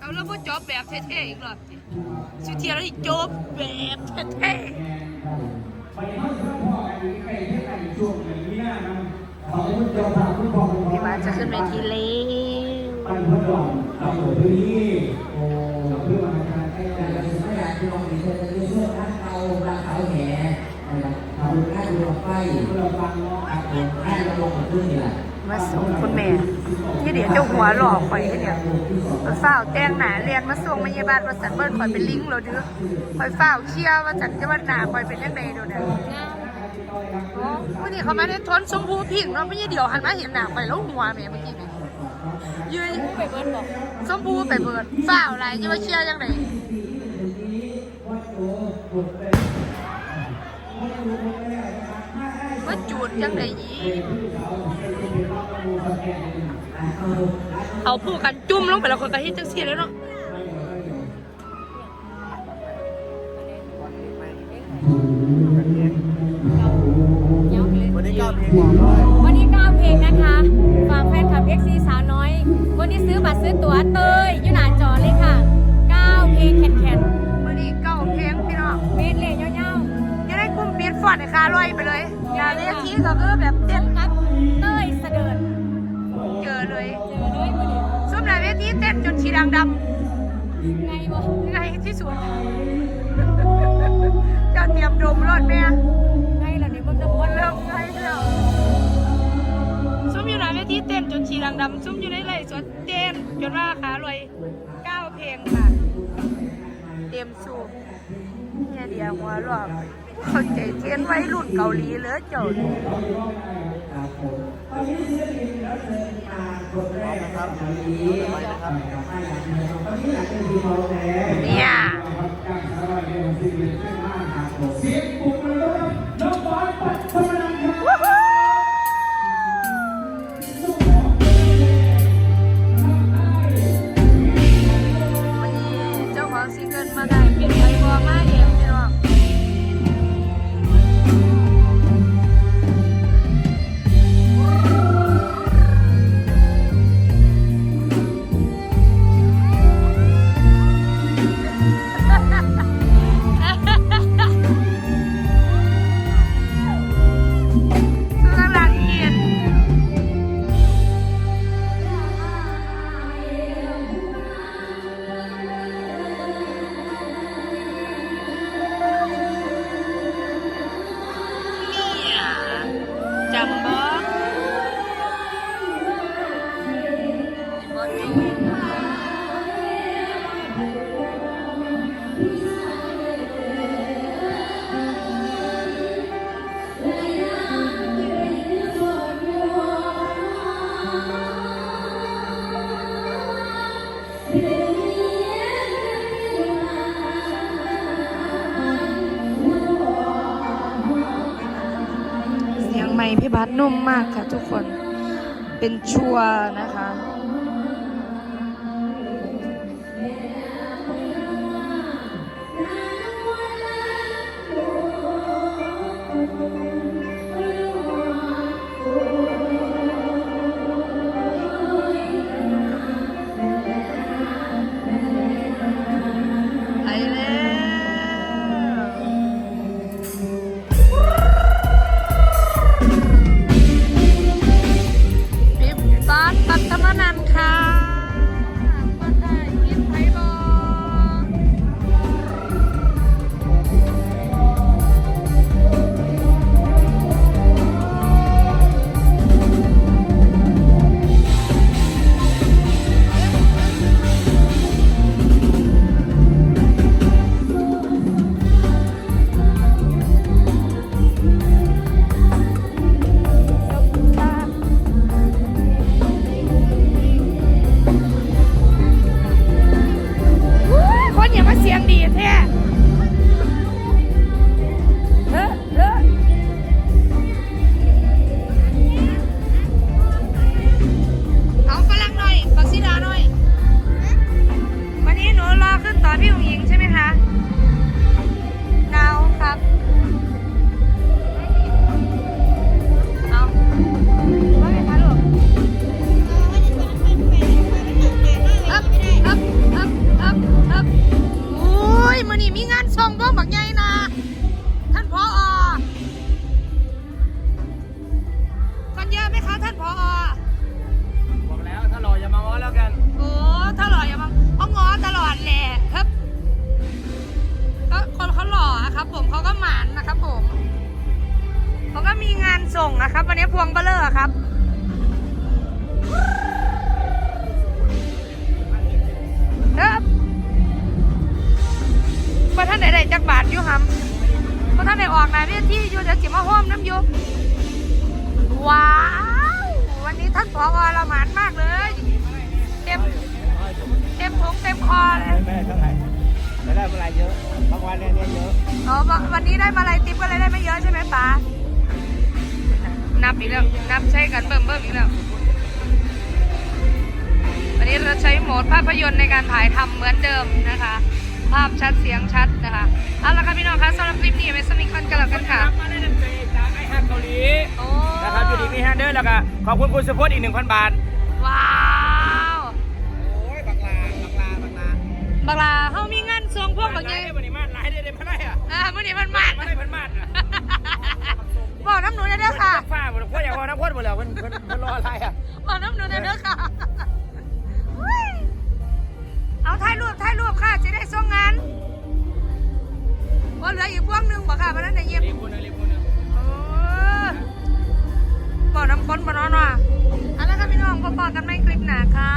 เอาแล้วก็จบแบบเท่ๆอีกรอบสิสุดท้ายแล้วจบแบบเท่ไปห้องพ่อกันใกล้เที่ยงกันช่วงอย่างนี้นะขอให้คุณเจ้าภาพคุณพ่อคุณๆพี่บาสจะขึ้นเวทีเล้งไปพัดลมเราเปิดพื้นที่โอ้เพื่อมาทางใกล้แต่กันเราไม่อยากจะลองมีเธอจะได้ช่วยร้านเราร้านขายแหน่ทำให้ดูไปเราฟังเนาะครับผมให้เราลงกับพื้นนี่แหละ มาส่งคุณแม่ที่เดี๋ยวเจ้าหัวหลอกไปเนี่ยเฝ้าแต่งหนาเรียนมาส่งมาเยาบาลมาสันเบิ้ลคอยเป็นลิงเราเด้อคอยเฝ้าเชียร์ว่าสันจะว่าหนาคอยเป็นยังไงดูเนี่ยโอ้วันนี้เขามาในทนชมพูพิงเนาะไม่ใช่เดี๋ยวหันมาเห็นหนาคอยแล้วหัวแม่เมื่อกี้เนี่ยยืนไปเบิร์ดบอกชมพูไปเบิร์ดเฝ้าอะไรจะว่าเชียร์ยังไง ว่าจูดยังไงยีเอาผู้กันจุ่มลงไปแล้วคนก็เฮ็ดจังซี่แล้วเนาะวันนี้ก็เพลงวันนี้9เพลงนะคะ ฝากแฟนคลับ XC สาวน้อย วันนี้ซื้อบัตรซื้อตั๋วเตย กุมปิดฟอนให้ค่าร้อยไปเลยอย่าเรียกทีก็คือแบบเต้นๆกับเตยเสดิร์ดเจอเลยเจอเลยวันนี้ซุ่มหน้าเวทีเต้นจนชีดังดไงบ่ำไงที่สุดเจ้าเตรียมดมรถแม่ไงล่ะเนี่ยเบิ่งตะบนเริ่มไงแล้วซุ่มอยู่หน้าเวทีเต้นจนชีดังดำซุ่มอยู่ในไร่สวนเต้นจนว่าขาลอยเก้าเพลงค่ะ เตรียมสูบ เนี่ยเดียวหัวรอบเข้าใจเทียนไว้รุ่นเกาหลีเหลือเจ้าเนี่ย เสียงไม้พี่บัสนุ่มมากค่ะทุกคน เป็นชัวนะคะ เวทีอยู่เดี๋ยวจิมาห้อมน้ำอยู่ว้าว วันนี้ท่านผอละหมานมากเลย เต็ม เต็มผงเต็มคอเลยไม่ได้เท่าไหร่ไม่ได้เมื่อไรเยอะบางวันเนี่ยเยอะอ๋อวันวันนี้ได้มาอะไรติ๊บก็เลยได้ไม่เยอะใช่ไหมป๋านับอีกแล้ว นับใช้กันเบิ่มเบิ่มอีกแล้ว วันนี้เราใช้โหมดภาพยนตร์ในการถ่ายทำเหมือนเดิมนะคะ ภาพชัดเสียงชัดนะคะเอาละค่ะพี่น้องคะสำหรับคลิปนี้ไม่สนิทกันกันแล้วกันค่ะมาได้ดันเตจากไอ้ฮักเกาหลีโอ้นะครับอยู่ดีมีฮันเดอร์แล้วก็ขอบคุณคุณสุพจน์อีกหนึ่งพันบาท ว้าวโอ้ยบักลาบักลาบักลาบักลาเฮามีเงินส่งพวกแบบไล่นี้ได้บันนี้มาไล่ได้ได้พันได้อะอ่ามื้อนี้มันมากมาได้พันมาดอะบอกน้ำหนูได้เด้อค่ะฟ้าหมดพวกอย่างว่าน้ำพ่นหมดแล้วมันมันมันรออะไรอะบอกน้ำหนูได้เด้อค่ะ ถ่ายรูปค่ะจะได้ส่งงานว่าเหลืออีกพวงหนึ่งบอกค่ะวันนั้นได้เย็บรีบคนนะรีบคนนะเออบอกน้ำก้นบ่เนอนว่ะเอาละค่ะพี่น้องพบกันในคลิปหน้าค่ะ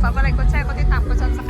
ฝากกดไลค์กดแชร์กดติดตามกดซับสไคร